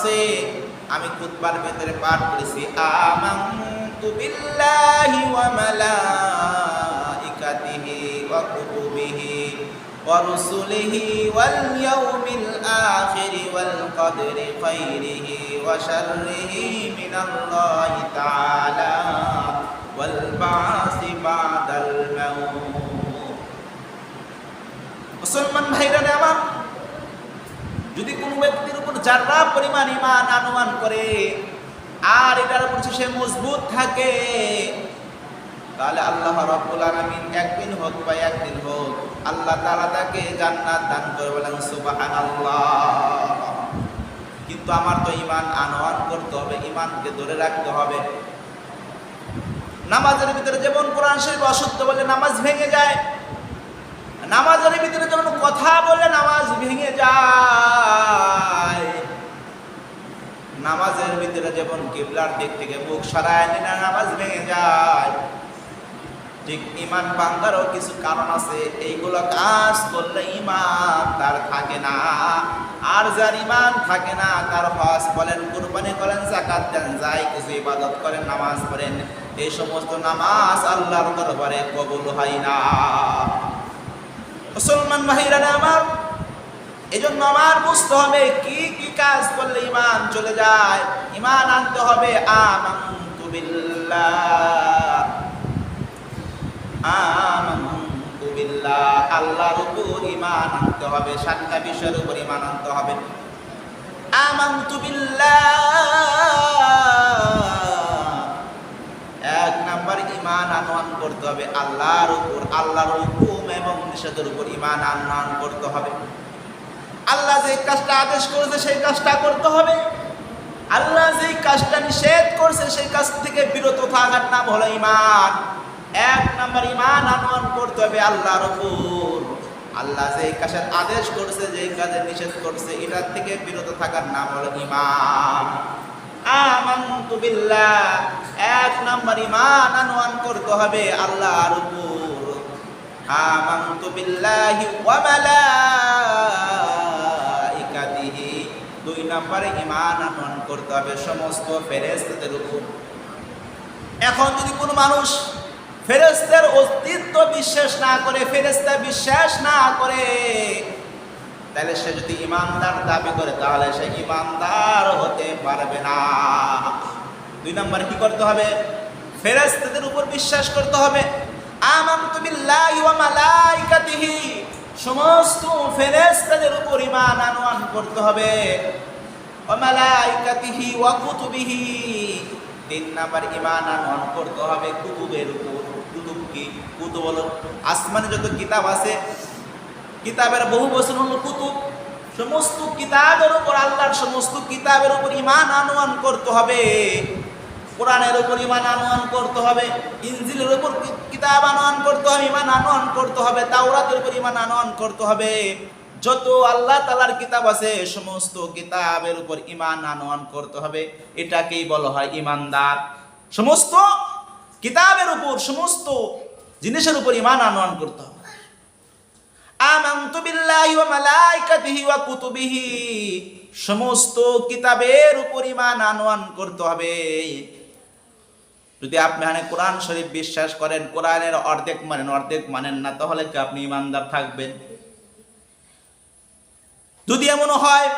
আছে, আমি খুতবার ভেতরে পাঠ করেছি। আমানতু বিল্লাহি ওয়া মালাইকাতিহি ওয়া কুতুবিহি ওয়া রুসুলিহি ওয়াল ইয়াউমিল আখির ওয়াল কদরি খাইরিহি ওয়া শাররিহি মিনাল্লাহি তাআলা ওয়াল বাসি বাদাল মাউত। মুসলমান ভাইরা আমার যদি কোনো ব্যক্তির উপর যারা পরিমাণ ইমান আনুমান করে, আর এটার উপর সে মজবুত থাকে, তাহলে আল্লাহ রাব্বুল আলামিন একদিন হোক বা একদিন হোক, আল্লাহ তাআলা তাকে জান্নাত দান করে বলেন, সুবহানাল্লাহ। কিন্তু আমার তো ইমান আনওয়ান করতে হবে ইমানকে ধরে রাখতে হবে। নামাজের ভিতরে যেমন কোরআন শরীফ অশুদ্ধ বলে নামাজ ভেঙে যায় নামাজের ভিতরে যখন কথা বলে নামাজ ভেঙে যায়। নামাজের ভিতরে যেমন কিবলার দিক থেকে মুখ সরায় নিলে নামাজ ভেঙে যায়। ঠিক ইমান কিছু কারণ আছে, এইগুলো কাজ করলে ইমান তার থাকে না। আর যার ইমান থাকে না, তার বলেন, কুরবানি করেন জাকাত দেন, যাই কিছু ইবাদত করেন, নামাজ পড়েন, এই সমস্ত নামাজ আল্লাহর দরবারে কবুল হয় না। মুসলমান ভাইরা আমার। এজন্য আমার বুঝতে হবে কি কি কাজ করলে ইমান চলে যায়। ইমান আনতে হবে আল্লাহর উপর ইমান আনতে হবে, সাতটা বিষয়ের উপর ইমান আনতে হবে। এক নাম্বার ইমান আনয়ন করতে হবে, আল্লাহর উপর, আল্লাহর হুকুম। এবং নিষেধের উপর ইমান আনয়ন করতে হবে। আল্লাহ যে কাজটা আদেশ করেছে, সেই কাজটা করতে হবে। আল্লাহ যে কাজটা নিষেধ করছে, সেই কাজ থেকে বিরত থাকার নাম হলো ইমান এক নাম্বার ইমান আনয়ন করতে হবে আল্লাহর উপর। আল্লাহ যে কাজের আদেশ করছে যে কাজের নিষেধ করছে, এটার থেকে বিরত থাকার নাম হলো ইমান এক নাম্বার ইমান আনওয়ান করতে হবে আল্লাহর উপর। বিল্লাহি ওয়া মালাইকাতিহি। দুই নাম্বারে ইমান আনওয়ান করতে হবে সমস্ত ফেরেশতাদের উপর। এখন যদি কোনো মানুষ ফেরেশতার অস্তিত্ব বিশ্বাস না করে, ফেরেশতা বিশ্বাস না করে, তাহলে সে যদি ইমানদার দাবি করে, তাহলে সে ইমানদার হতে পারবে না। দুই নম্বর কি করতে হবে? ফেরেশতাদের উপর বিশ্বাস করতে হবে। আমানতু বিল্লাহি ওয়া মালাইকাতিহি। সমস্ত ফেরেশতাদের উপর ঈমান আনয়ন করতে হবে। ওয়া মালাইকাতিহি ওয়া কুতুবিহি। তিন নাম্বার ঈমান আনয়ন করতে হবে কুতুবের উপর। কুতুব কি? কুতুব হলো আসমানে যত কিতাব আছে, কিতাবের বহু বছর হলো কুতুব। সমস্ত কিতাবের উপর, আল্লাহর সমস্ত কিতাবের উপর ইমান আনয়ন করতে হবে। কোরআনের উপর ইমান আনয়ন করতে হবে, ইনজিলের উপর কিতাব আনয়ন করতে হবে ইমান আনয়ন করতে হবে, তাওরাতের উপর ইমান আনয়ন করতে হবে। যত আল্লাহ তালার কিতাব আছে, সমস্ত কিতাবের উপর ইমান আনয়ন করতে হবে। এটাকেই বলা হয় ইমানদার সমস্ত কিতাবের উপর, সমস্ত জিনিসের উপর ইমান আনয়ন করতে হবে। সমস্ত কিতাবের উপর ঈমান আনয়ন করতে হবে। যদি আপনি এখানে কোরআন শরীফ বিশ্বাস করেন, কোরআনের অর্ধেক মানেন অর্ধেক মানেন না, তাহলে কি আপনি ইমানদার থাকবেন? যদি এমন হয়,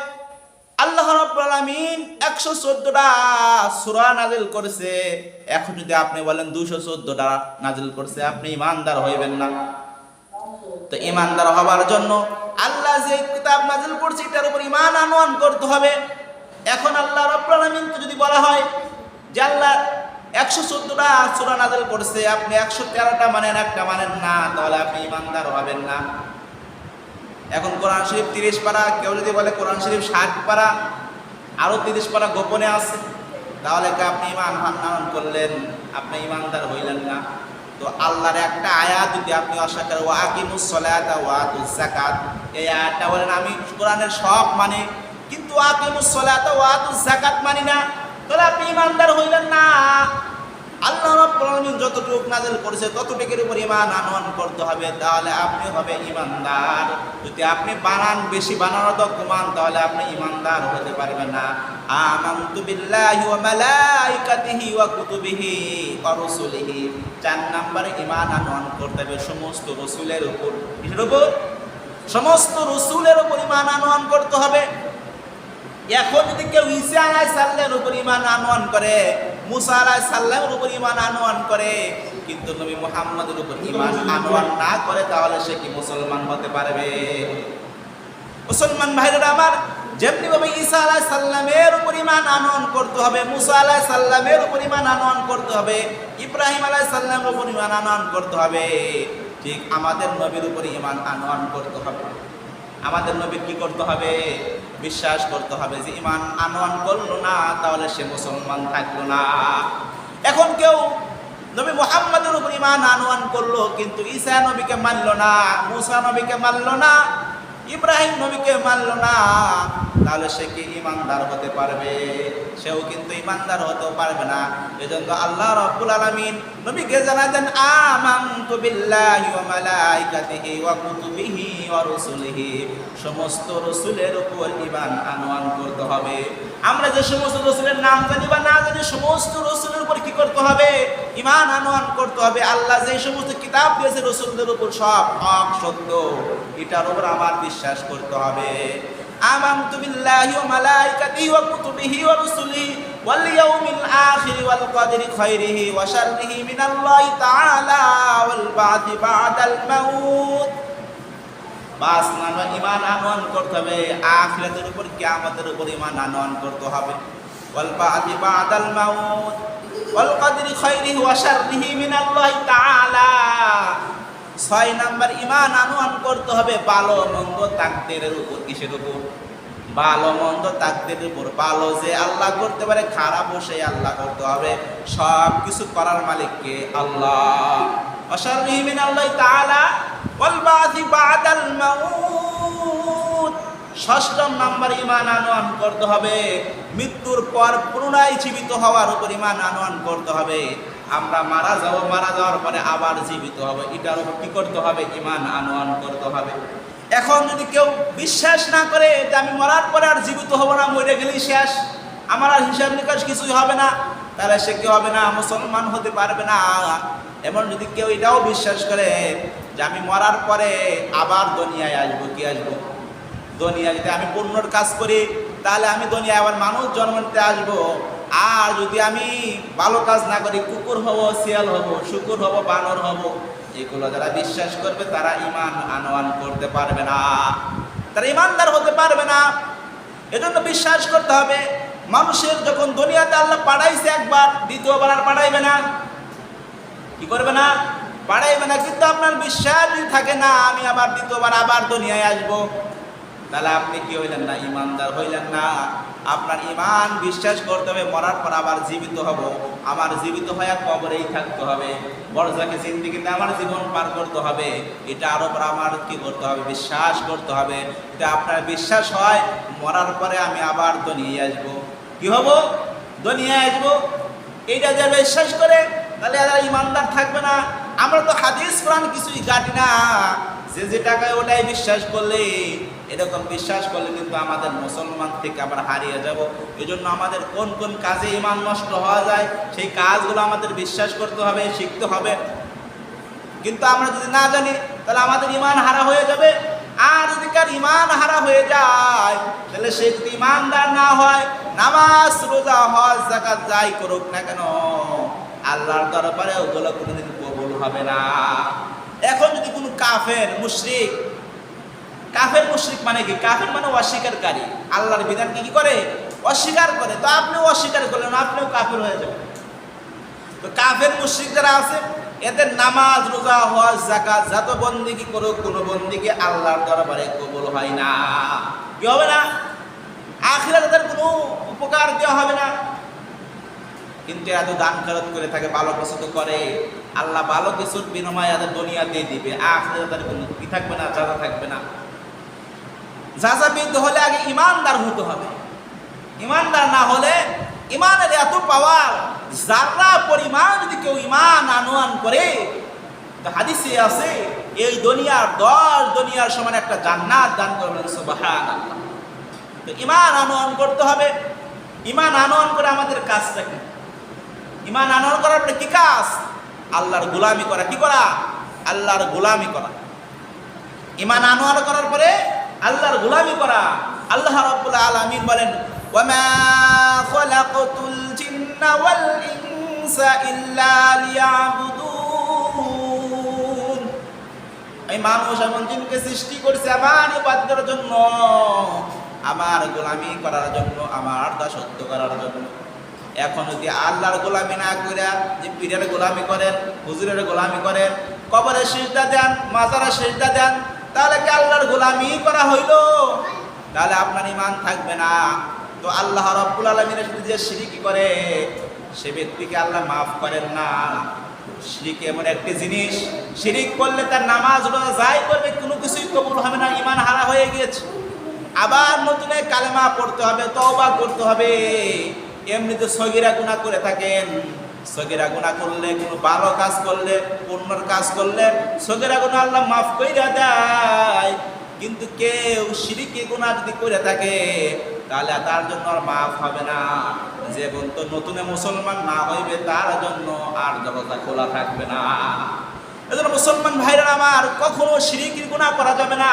আল্লাহ রাব্বুল আলামিন 114টা সূরা নাজিল করেছে। এখন যদি আপনি বলেন 214টা নাজিল করছে, আপনি ইমানদার হইবেন না। তো ইমানদার হবার জন্য আল্লাহ যে কিতাব নাজিল করছে, এটার উপর ইমান আনয়ন করতে হবে। এখন আল্লাহ রাব্বুল যদি বলা হয় যে আল্লাহ একশো চোদ্দটা সূরা নাজিল করছে আপনি একশো তেরোটা মানেন, একটা মানেন না, তাহলে আপনি ইমানদার হবেন না। এখন কোরআন শরীফ তিরিশ পারা, কেউ যদি বলে কোরআন শরীফ ষাট পারা আরও তিরিশ পারা গোপনে আছে, তাহলে আপনি ইমান আনয়ন করলেন? আপনি ইমানদার হইলেন না। তো আল্লাহর একটা আয়াত যদি আপনি অস্বীকার ওয়া আকিমুস সালাতা ওয়া আতুজ এই আয়াতটা বলেন, আমি কোরআনের সব মানে কিন্তু আকিমুস সালাতা ওয়া আতুজ যাকাত মানি না। তাহলে আপনি ইমানদার হইলেন না। আল্লাহ রাব্বুল যতটুকু নাযিল করেছে, ততটুকুর উপর করতে হবে, তাহলে আপনি হবে ঈমানদার। যদি আপনি বানান, বেশি বানানোর দক্ষমান তাহলে আপনি ঈমানদার হতে পারবেন না। কুতুবিহি চার করতে হবে, সমস্ত রসুলের উপর। কিসের উপর? সমস্ত রসুলের করতে হবে। এখন যদি কেউ ঈসা আলাই সাল্লামের উপর ইমান আনওয়ান করে, মুসা আলাই সাল্লামের উপর ইমান আনোয়ান করে, কিন্তু নবী মুহাম্মদের উপর ইমান আনওয়ান না করে, তাহলে সে কি মুসলমান হতে পারবে? মুসলমান ভাইরা আমার যেমনি ভাবে ঈসা আলাই সাল্লামের উপর ইমান আনওয়ান করতে হবে, মুসা আলাই সাল্লামের উপর ইমান আনওয়ান করতে হবে, ইব্রাহিম আলাই সাল্লামের উপর ইমান আনওয়ান করতে হবে, ঠিক আমাদের নবীর উপর ইমান আনওয়ান করতে হবে। আমাদের নবীর কি করতে হবে? বিশ্বাস করতে হবে যে ইমান আনোয়ান করল না, তাহলে সে মুসলমান থাকল না। এখন কেউ নবী মোহাম্মদের উপর ইমান আনোয়ান করল, কিন্তু ঈসা নবীকে মানলো না, মুসা নবীকে মানলো না ইব্রাহিম নবীকে মানল না, তাহলে সে কি ইমানদার হতে পারবে? সেও কিন্তু ইমানদার হতেও পারবে না। এজন্য আল্লাহ রাব্বুল আলামিন নবীকে জানা দেন আমানতু বিল্লাহি ওয়া মালাইকাতিহি ওয়া কুতুবিহি ওয়া রুসুলিহি। সমস্ত রসুলের উপর ইমান আনওয়ান করতে হবে। আমরা যে সমস্ত রসুলের নাম জানি বা না জানি, সমস্ত রসুলের উপর কি করতে হবে? ইমান আনোয়ান করতে হবে। আল্লাহ যে সমস্ত কিতাব দিয়েছে রসুলদের উপর সব হক সত্য। এটার উপর আমার বিশ্বাস করতে হবে। আমানতু বিল্লাহি ওয়া মালাইকাতিহি ওয়া কুতুবিহি ওয়া রুসুলিহি ওয়াল ইয়াউমিল আখির ওয়াল খাইরিহি ওয়া শাররিহি মিনাল্লাহি তাআলা ওয়াল বা'দি বা'দাল মাউত। বাস মানবা ইমান আনয়ন করতে হবে, আখিরাতের উপর, কিয়ামতের উপর ইমান আনয়ন করতে হবে। ওয়ালবা আদি বা মাউত ওয়ালকাদির খৈরি ওয়া শাররিহি মিনাল্লাহি তাআলা। ছয় নাম্বার ইমান আনয়ন করতে হবে ভালো মন্দ তাকদীরের উপর, কিসের উপর? ভালো মন্দ তাকদের উপর, ভালো যে আল্লাহ করতে পারে, খারাপ সেই আল্লাহ করতে হবে। সব কিছু করার মালিককে আল্লাহ। অসার আল্লাহ তাআলা ষষ্ঠম নাম্বার ইমান আনয়ন করতে হবে। মৃত্যুর পর পুনরায় জীবিত হওয়ার উপর ইমান আনয়ন করতে হবে। আমরা মারা যাব, মারা যাওয়ার পরে আবার জীবিত হব। এটার উপর কি করতে হবে? ইমান আনয়ন করতে হবে। এখন যদি কেউ বিশ্বাস না করে যে আমি মরার পরে আর জীবিত হব না, মরে গেলেই শেষ। আমার আর হিসাব নিকাশ কিছুই হবে না। তাহলে সে কি হবে না? মুসলমান হতে পারবে না। এমন যদি কেউ এটাও বিশ্বাস করে যে আমি মরার পরে আবার দুনিয়ায় আসব, কি আসব? দুনিয়া যদি আমি পুণ্যর কাজ করি, তাহলে আমি দুনিয়ায় আবার মানুষ জন্ম নিতে আসব। আর যদি আমি ভালো কাজ না করি, কুকুর হব, শিয়াল হব, শুকুর হব, বানর হব, এগুলো যারা বিশ্বাস করবে, তারা ইমান আনোয়ান করতে পারবে না। তারা ইমানদার হতে পারবে না। এজন্য বিশ্বাস করতে হবে, মানুষের যখন দুনিয়াতে আল্লাহ পাঠাইছে একবার, দ্বিতীয়বার আর পাঠাইবে না। কি করবে না? পাঠাইবে না, কিন্তু আপনার বিশ্বাস যদি থাকে, না, আমি আবার দ্বিতীয়বার, আবার দুনিয়ায় আসব। তাহলে আপনি কি হইলেন না, ইমানদার হইলেন না? আপনার ইমান বিশ্বাস করতে হবে, মরার পর আবার জীবিত হব। আমার জীবিত হয়ে কবরেই থাকতে হবে। বড়জাকে জিন্দিগিতে আমার জীবন পার করতে হবে। এটা আরও পর আমার কি করতে হবে? বিশ্বাস করতে হবে। এটা আপনার বিশ্বাস হয়, মরার পরে আমি আবার দুনিয়ায় আসব। কি হব? দুনিয়ায় আসব। এইটা যে বিশ্বাস করে তাহলে এরা ইমানদার থাকবে না। আমরা তো হাদিস কোরআন কিছুই গাটি না। যে যে টাকায় ওটাই বিশ্বাস করলে, এরকম বিশ্বাস করলে কিন্তু আমাদের মুসলমান থেকে আবার হারিয়ে যাব। এই জন্য আমাদের কোন কোন কাজে ইমান নষ্ট হওয়া যায়, সেই কাজগুলো আমাদের বিশ্বাস করতে হবে, শিখতে হবে। কিন্তু আমরা যদি না জানি, তাহলে আমাদের ইমান হারা হয়ে যাবে। আর যদি কার ইমান হারা হয়ে যায়, তাহলে সে যদি ইমানদার না হয়, নামাজ, রোজা, হজ জাকাত যাই করুক না কেন, আল্লাহর দরবারে ওগুলো কোনোদিন হবে না। এখন যদি কোনো কাফের, মুশরিক কাফের মুশরিক মানে কি? কাফের মানে অস্বীকারী। আল্লাহর বিধানকে কি করে? অস্বীকার করে। তো আপনিও অস্বীকার করলেন, আপনিও কাফের হয়ে যাবেন। তো কাফের মুশরিক যারা আছে, এদের নামাজ, রোজা, হজ জাকাত যত বন্দিগি করুক, কোনো বন্দিকে আল্লাহর দরবারে কবুল হয় না। কি হবে না? আখিরা তাদের কোনো উপকার দেওয়া হবে না। কিন্তু এত দান খরচ করে থাকে, ভালো কিছু করে। আল্লাহ ভালো কিছুর বিনিময়ে দুনিয়া দিয়ে দিবে আখিরা তাদের কোনো কি থাকবে না, যাজা থাকবে না। যাজাবিদ হলে আগে ইমানদার হতে হবে। ইমানদার না হলে ইমানের এত পাওয়ার যারা পরিমাণ যদি কেউ ইমান আনুয়ান করে হাদিসে আছে, এই দুনিয়ার দশ দুনিয়ার সমান একটা জান্নাত দান করবেন সুবাহান আল্লাহ তো ইমান আনুয়ান করতে হবে। ইমান আনুয়ান করে আমাদের কাজটা কি? ইমান আনোয়ার করার কি কাজ? আল্লাহর গোলামি করা। কি করা? আল্লাহর গোলামি করা। ইমান আনোয়ার করার পরে আল্লাহর গোলামি করা। আল্লাহ রাব্বুল আলামিন বলেন মানুষ এমন জিনকে সৃষ্টি করছে আমার ইবাদতের জন্য, আমার গোলামি করার জন্য, আমার দাসত্ব করার জন্য। এখন যদি আল্লাহর গোলামি না করে যে পীরের গোলামি করেন, হুজুরের গোলামি করেন, কবরে সিজদা দেন, মাজারে সিজদা দেন, তাহলে কি আল্লাহর গোলামি করা হইল? তাহলে আপনার ইমান থাকবে না। তো আল্লাহ রব্বুল আলমিনের সাথে যে সিরিকি করে, সে ব্যক্তিকে আল্লাহ মাফ করেন না। শিরিক এমন একটি জিনিস শিরিক করলে তার নামাজ রোজা যাই করবে, কোনো কিছুই কবুল হবে না ইমান হারা হয়ে গিয়েছে। আবার নতুন কালেমা পড়তে হবে, তওবা করতে হবে। এমনিতে সগিরা গুণা করে থাকেন। সগিরা গুণা করলে কোনো ভালো কাজ করলে, পুণ্যর কাজ করলে সগিরা গুণা আল্লাহ মাফ কইরা দেয়। কিন্তু কেউ সিরিকি গুণা যদি করে থাকে, তাহলে তার জন্য আর মাফ হবে না। যে বলতো নতুনে মুসলমান না হইবে, তার জন্য আর দরজা খোলা থাকবে না। এজন্য মুসলমান ভাইরা আমার, কখনো সিরিকির গুণা করা যাবে না।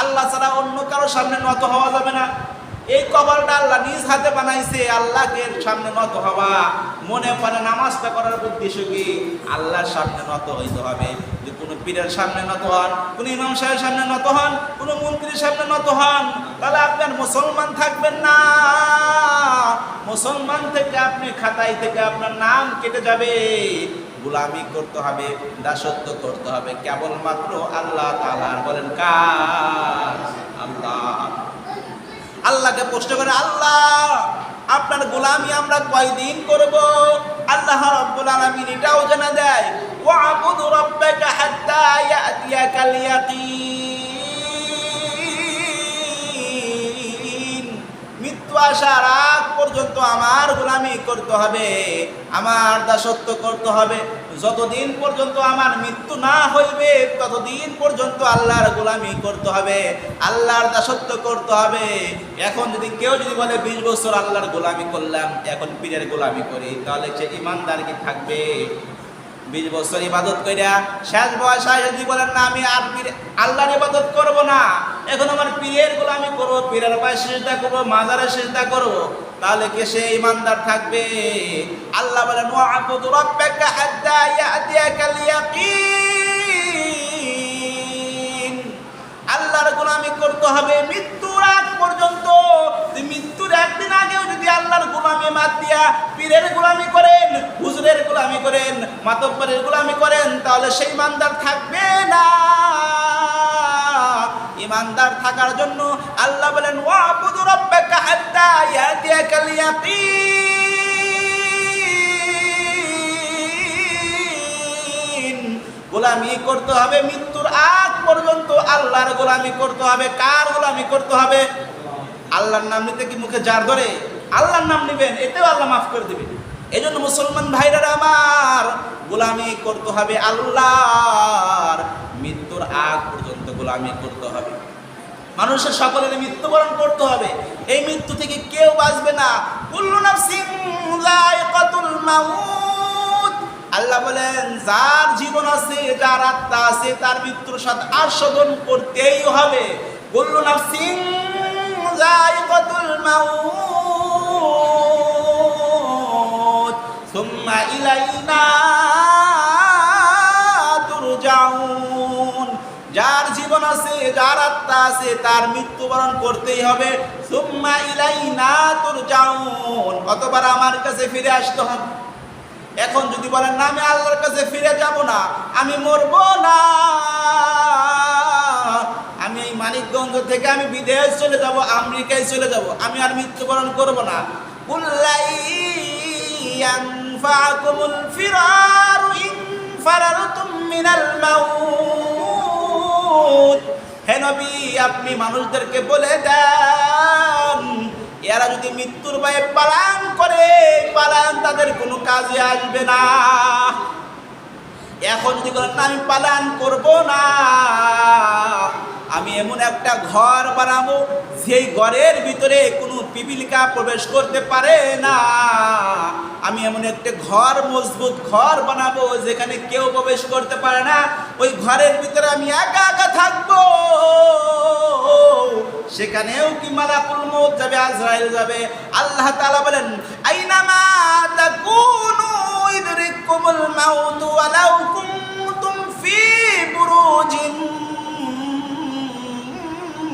আল্লাহ ছাড়া অন্য কারোর সামনে নত হওয়া যাবে না। এই কবরটা আল্লাহ নিজ হাতে বানাইছে, আল্লাহকে সামনে নত হওয়া। মনে পড়ে নামাজটা করার উদ্দেশ্য কি? আল্লাহর সামনে নত হইতে হবে। যে কোনো পীরের সামনে নত হন, কোনো ইমাম সাহেবের সামনে নত হন, কোনো মন্ত্রীর সামনে নত হন, তাহলে আপনার মুসলমান থাকবেন না। মুসলমান থেকে আপনি খাতায় থেকে আপনার নাম কেটে যাবে। গোলামি করতে হবে, দাসত্ব করতে হবে। কেবলমাত্র আল্লাহ তালার বলেন, কাজ আল্লাহ। আল্লাহকে প্রশ্ন করে, আল্লাহ, আপনার গোলামি আমরা কয়দিন করব? আল্লাহ রব্বুল আলামিন এটাও জানা দেয় ওয়া আবুদু রাব্বাকা হাত্তা ইয়াতিয়াকাল ইয়াকিন। আসার আগ পর্যন্ত আমার গোলামি করতে হবে, আমার দাসত্ব করতে হবে। যতদিন পর্যন্ত আমার মৃত্যু না হইবে, ততদিন পর্যন্ত আল্লাহর গোলামি করতে হবে, আল্লাহর দাসত্ব করতে হবে। এখন যদি কেউ যদি বলে, বিশ বছর আল্লাহর গোলামি করলাম, এখন পীরের গোলামি করি, তাহলে সে ইমানদার কি থাকবে? বিশ বছর ইবাদত কইরা শেষ বয়স হয় যদি বলেন, না, আমি আর পীর আল্লাহর ইবাদত করব না। এখন আমার পীরের গোলামি করব, পীরের পায়ে সেজদা করব, মাজারে সেজদা করব। তাহলে কে সে ইমানদার থাকবে? আল্লাহ বলেন, ওয়াবুদু রাব্বাকা হাত্তা ইয়াতিয়াকাল ইয়াকিন আল্লাহর গোলামি করতে হবে মৃত্যুর আগ পর্যন্ত। মৃত্যুর একদিন আগেও যদি আল্লাহর গোলামি মাত দিয়া পীরের গোলামি করেন, হুজুরের গোলামি করেন, মাতব্বরের গোলামি করেন, তাহলে সেই ইমানদার থাকবে না। ইমানদার থাকার জন্য আল্লাহ বলেন, ওয়াবুদু রাব্বাকা হাত্তা ইয়াতিয়াকাল ইয়াকিন। গোলামি করতে হবে মৃত্যুর আগ পর্যন্ত, আল্লাহর গোলামি করতে হবে। কার গোলামি করতে হবে? আল্লাহর নাম নিতে কি মুখে জার ধরে? আল্লাহর নাম নিবেন, এতেও আল্লাহ মাফ করে দিবে এই জন্য মুসলমান ভাইরা আমার, গোলামি করতে হবে আল্লাহর, মৃত্যুর আগ পর্যন্ত গোলামি করতে হবে। মানুষের সকলের মৃত্যুবরণ করতে হবে। এই মৃত্যু থেকে কেউ বাঁচবে না। আল্লাহ বলেন, যার জীবন আছে, যার আত্মা আছে, তার মৃত্যুর সাথে আস্বাদন করতেই হবে। কুল্লু নাফসিন যায়কাতুল মাউত সুম্মা ইলাইনা তুরজাউন যার জীবন আছে, যার আত্মা আছে, তার মৃত্যুবরণ করতেই হবে। সুম্মা ইলাইনা তুরজাউন অতবার আমার কাছে ফিরে আসতে হবে? এখন যদি বলেন, না, আমি আল্লাহর কাছে ফিরে যাব না, আমি মরব না। মানিকগঞ্জ থেকে আমি বিদেশ চলে যাব, আমেরিকায় চলে যাব। আমি আর মৃত্যুবরণ করব না। কুল্লাই ইয়ানফাকুমুল ফিরারু ইন ফারারতুম মিনাল মাউত। হে নবী, আপনি মানুষদেরকে বলে দেন, এরা যদি মৃত্যুর ভয়ে পালান করে, পালান তাদের কোনো কাজে আসবে না। এখন যদি বলেন আমি পালান করব না। আমি এমন একটা ঘর বানাবো, যেই ঘরের ভিতরে কোনো পিপিলিকা প্রবেশ করতে পারে না। আমি এমন একটা ঘর, মজবুত ঘর বানাবো, যেখানে কেউ প্রবেশ করতে পারে না। ওই ঘরের ভিতরে আমি একা একা থাকব। সেখানেও কি মালাকুল মৌত যাবে, আজরাইল যাবে? আল্লাহ তাআলা বলেন, আইনামা তাকুনু ইদরিকুমুল মাউত ওয়ালাউ কুনতুম ফি বুরুজিন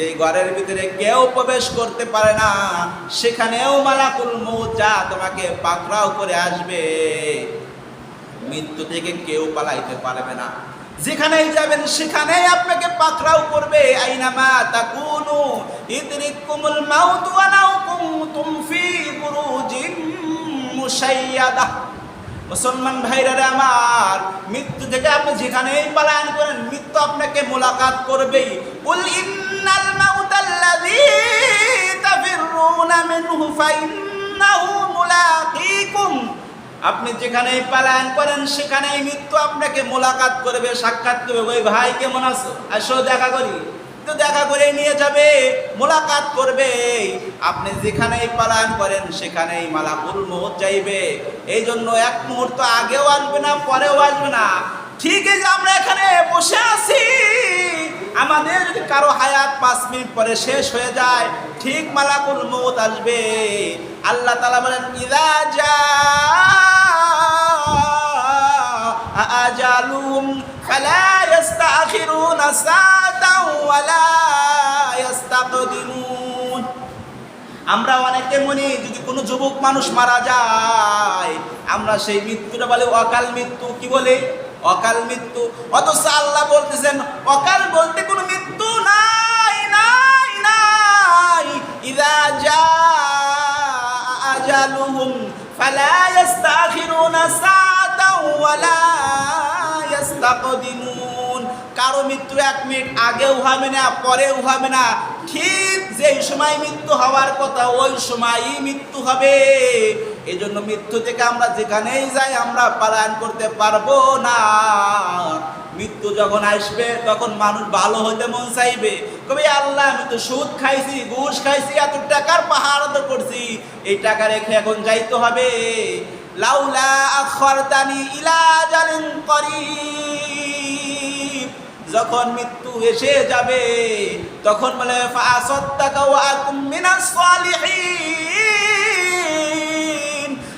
সেই ঘরের ভিতরে কেউ প্রবেশ করতে পারে না, সেখানেও মালাকুল যা তোমাকে পাকড়াও করে আসবে। মৃত্যু থেকে কেউ পালাইতে পারবে না। যেখানেই যাবেন সেখানেই আপনাকে পাকড়াও করবে। আইনামা তাকুনু ইদরিকুমুল মাউত ওয়ালাউ কুনতুম ফি বুরুজিন মুশাইয়াদা। মুসলমান ভাইরা আমার, মৃত্যু থেকে আপনি যেখানেই পালায়ন করেন, মৃত্যু আপনাকে মোলাকাত করবেই। ইন্নাল মাউতাল্লাযী তাফিরুনা মিনহু ফাইন্নাহু মুলাকীকুম আপনি যেখানেই পালায়ন করেন, সেখানেই মৃত্যু আপনাকে মোলাকাত করবে, সাক্ষাৎ করবে। ওই ভাই কেমন আছো? আসো, দেখা করি। তো দেখা করে নিয়ে যাবে, মোলাকাত করবে। আপনি যেখানেই পালায়ন করেন, সেখানেই মালাকুল মৌত যাইবে। এই জন্য এক মুহূর্ত আগেও আসবে না, পরেও আসবে না। ঠিক আছে আমরা এখানে বসে আছি। আমাদের যদি কারও হায়াত পাঁচ মিনিট পরে শেষ হয়ে যায়, ঠিক মালাকুল মৌত আসবে। আল্লাহ তালা বলেন, ইদা আজালুম আমরা অনেকে মনে যদি কোনো যুবক মানুষ মারা যায়, আমরা সেই মৃত্যুটা বলে অকাল মৃত্যু। কি বলে? অকাল মৃত্যু। অথচ আল্লাহ বলতেছেন, অকাল বলতে কোনো মৃত্যু নাই নাই নাই। ইদা যা আজালুহুম ফালা ইস্তাখিরুনা সাআতাও ওয়ালা ইস্তাকদিমুন। কারও মৃত্যু এক মিনিট আগেও হবে না, পরেও হবে না। ঠিক যেই সময় মৃত্যু হওয়ার কথা, ওই সময়ই মৃত্যু হবে। এই জন্য মৃত্যু থেকে আমরা যেখানেই যাই, আমরা পালায়ন করতে পারব না। মৃত্যু যখন আসবে, তখন মানুষ ভালো হতে মন চাইবে। কবে, আল্লাহ, আমি তো সুদ খাইছি, ঘুষ খাইছি, এত টাকার পাহাড় তো করছি। এই টাকা রেখে এখন যাইতে হবে। লাউলা আখরতানি ইলা যখন মৃত্যু এসে যাবে, তখন বলে ফাসাদদাকা ওয়া আকুম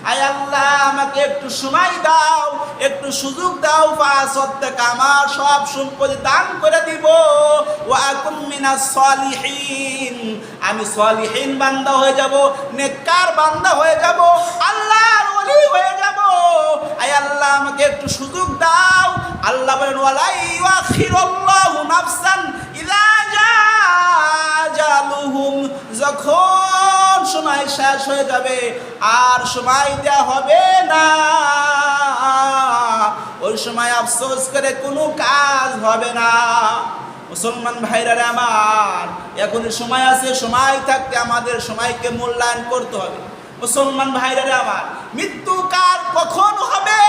আয় আল্লাহ, আমাকে একটু সময় দাও, একটু সুযোগ দাও ফাসাদদাকা আমার সব সম্পত্তি দান করে দিব। ওয়া আকুম মিনাস সালিহিন। আমি সালিহিন বান্দা হয়ে যাব, নেককার বান্দা হয়ে যাব, আল্লাহর ওলি হয়ে যাব। আয় আল্লাহ, আমাকে একটু সুযোগ দাও। আল্লাহ বলেন, ওয়ালাই ইউআখিরুল্লাহু নাফসান ইযা জালুহুম যখন সময় শেষ হয়ে যাবে, আর সময় দেওয়া হবে না। ওই সময় আফসোস করে কোনো কাজ হবে না। মুসলমান ভাইরারে আমার, এখন সময় আছে, সময় থাকতে আমাদের সময়কে মূল্যায়ন করতে হবে। মুসলমান ভাইরারে আমার, মৃত্যু কার কখন হবে?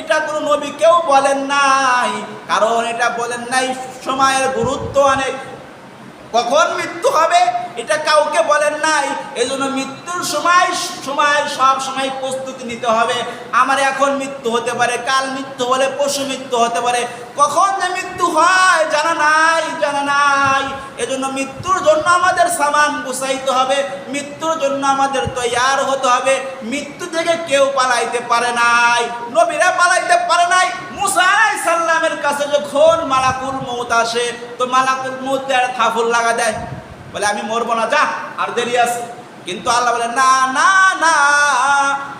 এটা কোনো নবী কেউ বলেন নাই, কারণ এটা বলেন নাই, সময়ের গুরুত্ব অনেক। কখন মৃত্যু হবে, এটা কাউকে বলেন নাই। এই জন্য মৃত্যুর সময় সময়, সব সময় প্রস্তুতি নিতে হবে। আমার এখন মৃত্যু হতে পারে, কাল মৃত্যু হলে পশু মৃত্যু হতে পারে। কখন যে মৃত্যু হয়, জানা নাই জানা নাই। এজন্য মৃত্যুর জন্য আমাদের সামান গুছাইতে হবে। মৃত্যুর জন্য আমাদের তৈয়ার হতে হবে। মৃত্যু থেকে কেউ পালাইতে পারে নাই। নবীরা পালাইতে পারে নাই। মুসা সাল্লামের কাছে যখন মালাকুল মৌত আসে, তো মালাকুল মৌত আর থাফুল লাগা দেয়। বলে, আমি মরবো না, যা, আর দেরি আছে। কিন্তু আল্লাহ বলে, না না না,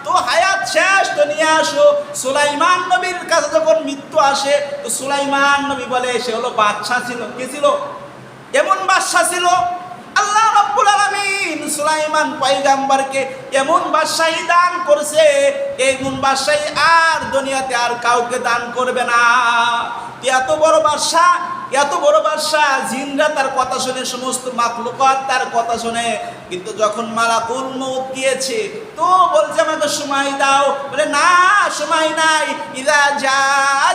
তো হায়াত শেষ, তো নিয়ে আসো। সুলাইমান নবীর কাছে যখন মৃত্যু আসে, তো সুলাইমান নবী বলে, সে হলো বাদশা ছিল। কে ছিল? এমন বাদশা ছিল। আল্লাহ রাব্বুল আলামিন সুলাইমান পয়গাম্বরকে এমন বাদশাহী দান করছে এমন বাদশাহী আর দুনিয়াতে আর কাউকে দান করবে না। এত বড় বাদশা এত বড় বাদশা জিনরা তার কথা শুনে, সমস্ত মাকলুকাত তার কথা শুনে, কিন্তু যখন মালাকুল মউত গিয়েছে, তো বলছে আমাকে সময় দাও। বলে, না, সময় নাই। ইদা যা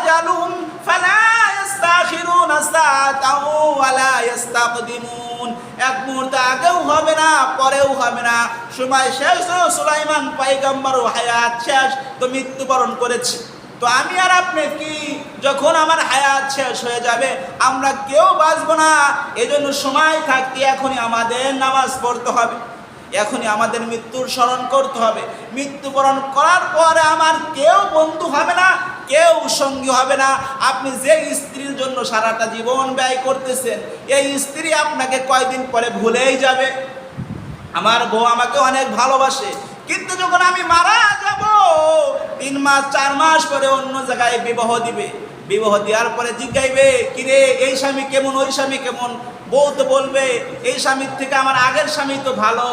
জালুম ফালা ইস্তাখিরুনা সাআতাও ওয়ালা ইস্তাকদিমুন। এক মুহূর্ত আগেও হবে না, পরেও হবে না। সময় শেষ সুলাইমান, পয়গম্বর হায়াত শেষ। তো মৃত্যুবরণ করেছে। তো আমি আর আপনি কি? যখন আমার হায়াত শেষ হয়ে যাবে, আমরা কেউ বাঁচবো না। এজন্য সময় থাকতে এখনই আমাদের নামাজ পড়তে হবে। এখনই আমাদের মৃত্যুর স্মরণ করতে হবে। মৃত্যুবরণ করার পরে আমার কেউ বন্ধু হবে না, কেউ সঙ্গী হবে না। আপনি যে স্ত্রীর জন্য সারাটা জীবন ব্যয় করতেছেন, এই স্ত্রী আপনাকে কয়দিন পরে ভুলেই যাবে? আমার বউ আমাকে অনেক ভালোবাসে। কিন্তু যখন আমি মারা যাব তিন মাস চার মাস পরে অন্য জায়গায় বিবাহ দিবে। বিবাহ দেওয়ার পরে জিজ্ঞাইবে, কিরে, এই স্বামী কেমন, ওই স্বামী কেমন? বউ তো বলবে, এই স্বামীর থেকে আমার আগের স্বামী তো ভালো,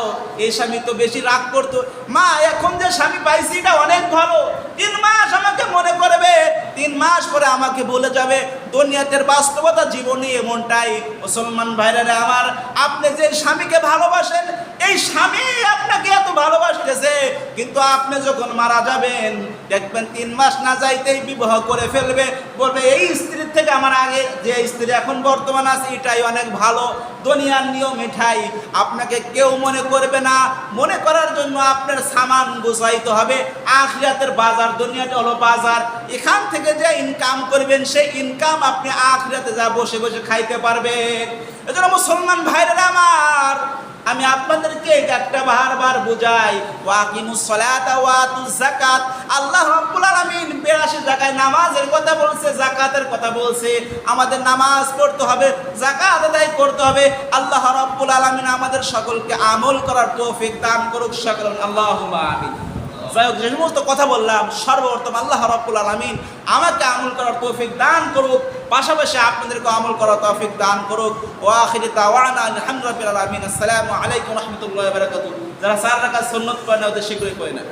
এই স্বামী তো বেশি রাগ করতো। মা, এখন যে স্বামী পাইছি, এটা অনেক ভালো। তিন মাস আমাকে মনে করবে, তিন মাস পরে আমাকে বলে যাবে, দুনিয়াতের বাস্তবতা জীবনী এমনটাই। মুসলমান ভাইরা আমার, আপনি যে স্বামীকে ভালোবাসেন, এই স্বামী আপনাকে এত ভালোবাসতেছে, কিন্তু আপনি যখন মারা যাবেন দেখবেন তিন মাস না যাইতেই বিবাহ করে ফেলবে। বলবে, এই স্ত্রীর থেকে আমার আগে যে স্ত্রী এখন বর্তমান আছে, এটাই অনেক ভালো। দুনিয়ার নিয়ম এটাই। আপনাকে কেউ মনে করবে না। মনে করার জন্য আপনার সামান গুছাইতে হবে। আখরিয়াতের বাজার, দুনিয়াটা হলো বাজার। এখান থেকে যে ইনকাম করবেন, সেই ইনকাম আপনি আখরিয়াতে যা বসে বসে খাইতে পারবেন। এজন্য মুসলমান ভাইরা আমার আমি আপনাদেরকে একটা বারবার বুঝাই। যাকাত। আল্লাহ রাব্বুল আলামিন 82 জায়গায় নামাজের কথা বলছে, যাকাতের কথা বলছে। আমাদের নামাজ পড়তে হবে, যাকাত আদায় করতে হবে। আল্লাহ রাব্বুল আলামিন আমাদের সকলকে আমল করার তৌফিক দান করুক সকল আল্লাহুম্মা আমিন। যাই হোক, যে সমস্ত কথা বললাম, সর্বপ্রথম আল্লাহ রাব্বুল আলামিন আমাকে আমল করার তৌফিক দান করুক। পাশাপাশি আপনাদেরকে আমল করা তফিক দান করুক। ও আখির তাওয়ানা আলহামদুলিল্লাহ যারা সার রাখা সন্ন্যত করে না, ওদের শীঘ্রই করে না